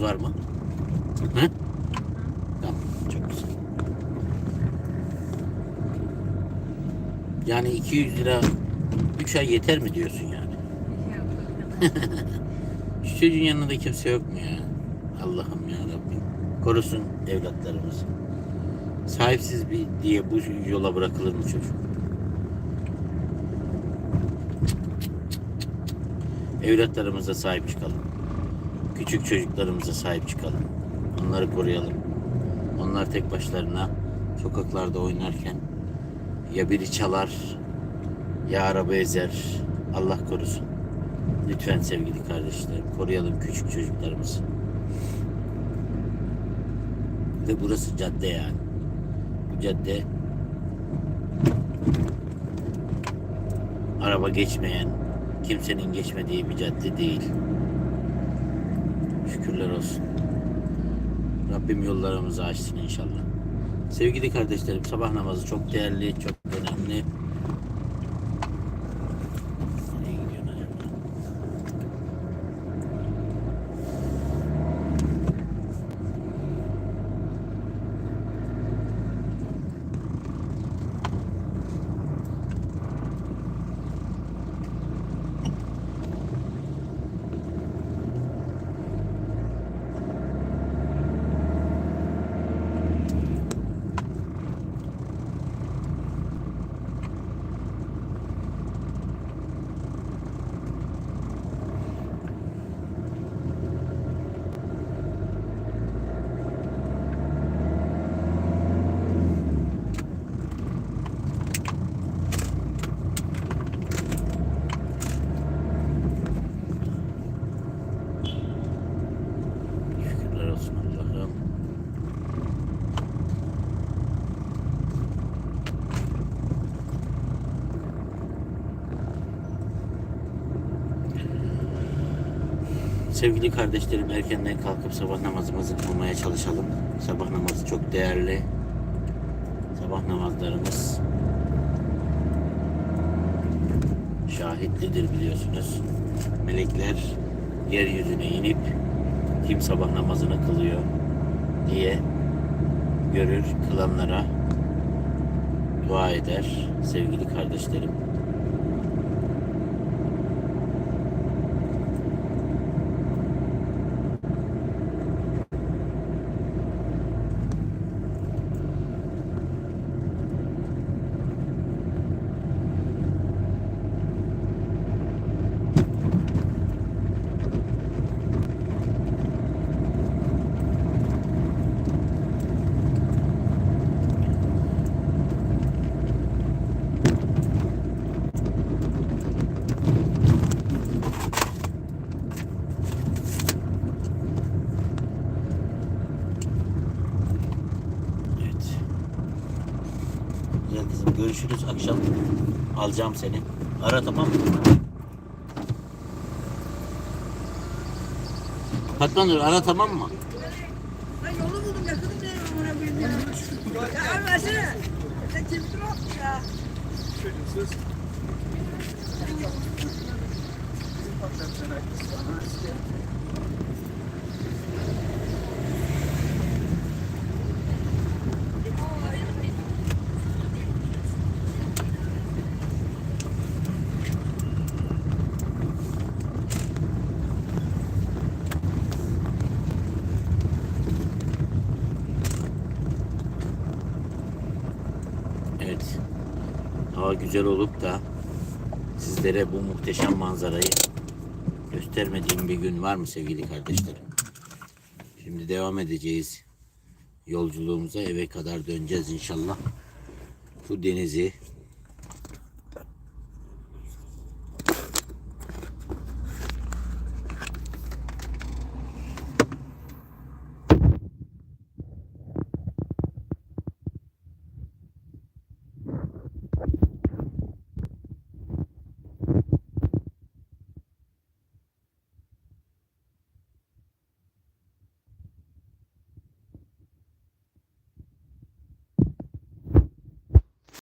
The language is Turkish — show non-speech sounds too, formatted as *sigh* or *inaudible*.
Var mı? Hı? Tamam. Çok güzel. Yani 200 lira 3 ay yeter mi diyorsun yani? *laughs* Şu çocuğun yanında kimse yok mu ya? Allah'ım ya Rabbim. Korusun evlatlarımızı. Sahipsiz bir diye bu yola bırakılır mı çocuk? Evlatlarımıza sahip çıkalım. Küçük çocuklarımıza sahip çıkalım. Onları koruyalım. Onlar tek başlarına sokaklarda oynarken ya biri çalar ya araba ezer. Allah korusun. Lütfen sevgili kardeşlerim koruyalım küçük çocuklarımızı. Ve burası cadde yani. Bu cadde araba geçmeyen, kimsenin geçmediği bir cadde değil. Şükürler olsun. Rabbim yollarımızı açsın inşallah. Sevgili kardeşlerim sabah namazı çok değerli, çok önemli. Nereye gidiyorsun acaba? Şükürler olsun Allah'ım. Sevgili kardeşlerim erkenden kalkıp sabah namazımızı kılmaya çalışalım. Sabah namazı çok değerli. Sabah namazlarımız şahitlidir biliyorsunuz. Melekler yeryüzüne inip kim sabah namazını kılıyor diye görür, kılanlara dua eder sevgili kardeşlerim. Evet. Güzel kızım görüşürüz akşam. Alacağım seni. Ara tamam mı? Patron dur ara tamam mı? Ben yolu buldum yakınım diye buna bildim. Ya abi versene. Sen kimsin o? Ya. Evet. Hava güzel olup da sizlere bu muhteşem manzarayı göstermediğim bir gün var mı sevgili kardeşlerim? Şimdi devam edeceğiz yolculuğumuza eve kadar döneceğiz inşallah. Bu denizi